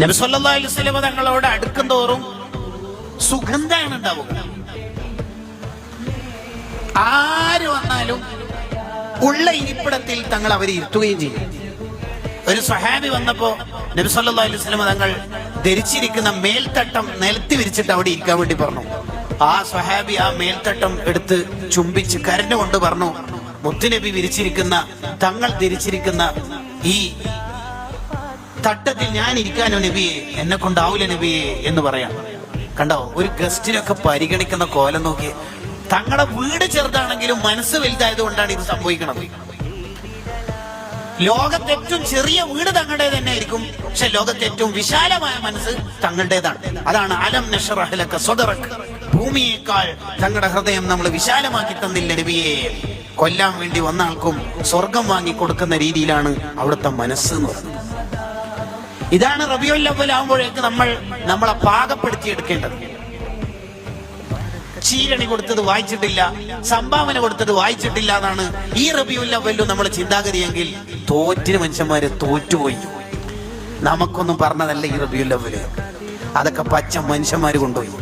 നബി സല്ലല്ലാഹു അലൈഹി വസല്ലം തങ്ങളോട് അടുക്കും തോറും സുഗന്ധമാണ് ഉണ്ടാവുക ആര് വന്നാലും ഉള്ള ഇരിപ്പിടത്തിൽ തങ്ങൾ അവരെ ഇരുത്തുകയും ചെയ്യും. ഒരു സഹാബി വന്നപ്പോ നബി സല്ലല്ലാഹു അലൈഹി വസല്ലം തങ്ങൾ ധരിച്ചിരിക്കുന്ന മേൽത്തട്ടം നിലത്തി വിരിച്ചിട്ട് അവിടെ ഇരിക്കാൻ വേണ്ടി പറഞ്ഞു. ആ സഹാബി ആ മേൽത്തട്ടം എടുത്ത് ചുംബിച്ച് കരഞ്ഞുകൊണ്ട് പറഞ്ഞു മുത്തുനബി വിരിച്ചിരിക്കുന്ന തങ്ങൾ ധരിച്ചിരിക്കുന്ന ഈ തട്ടത്തിൽ ഞാൻ ഇരിക്കാനോ നബിയെ എന്നെ കൊണ്ടാവൂല നബിയെ എന്ന് പറയാം. കണ്ടോ? ഒരു ഗസ്റ്റിനൊക്കെ പരിഗണിക്കുന്ന കോലം നോക്കി. തങ്ങളുടെ വീട് ചെറുതാണെങ്കിലും മനസ്സ് വലുതായത് കൊണ്ടാണ് ഇത് സംഭവിക്കുന്നത് ലോകത്തെ ഏറ്റവും ചെറിയ വീട് തങ്ങളുടെ തന്നെ ആയിരിക്കും പക്ഷെ ലോകത്തെ ഏറ്റവും വിശാലമായ മനസ്സ് തങ്ങളുടേതാണ്. അതാണ് അലം ഭൂമിയേക്കാൾ തങ്ങളുടെ ഹൃദയം നമ്മൾ വിശാലമാക്കി തന്നില്ല നബിയെ. കൊല്ലാൻ വേണ്ടി വന്ന ആൾക്കും സ്വർഗം വാങ്ങി കൊടുക്കുന്ന രീതിയിലാണ് അവിടുത്തെ മനസ്സ് എന്ന് പറയുന്നത്. ഇതാണ് റബിയുൽ അവൽ ആകുമ്പോഴേക്ക് നമ്മൾ നമ്മളെ പാകപ്പെടുത്തി എടുക്കേണ്ടത് ചീരണി കൊടുത്തത് വായിച്ചിട്ടില്ല സംഭാവന കൊടുത്തത് വായിച്ചിട്ടില്ല എന്നാണ് ഈ റബിയുൽ അവലും നമ്മൾ ചിന്താഗതിയെങ്കിൽ തോറ്റിന് മനുഷ്യന്മാര് തോറ്റുപോയി. നമുക്കൊന്നും പറഞ്ഞതല്ല ഈ റബിയുൽ അവൽ അതൊക്കെ പച്ച മനുഷ്യന്മാര് കൊണ്ടുപോയി.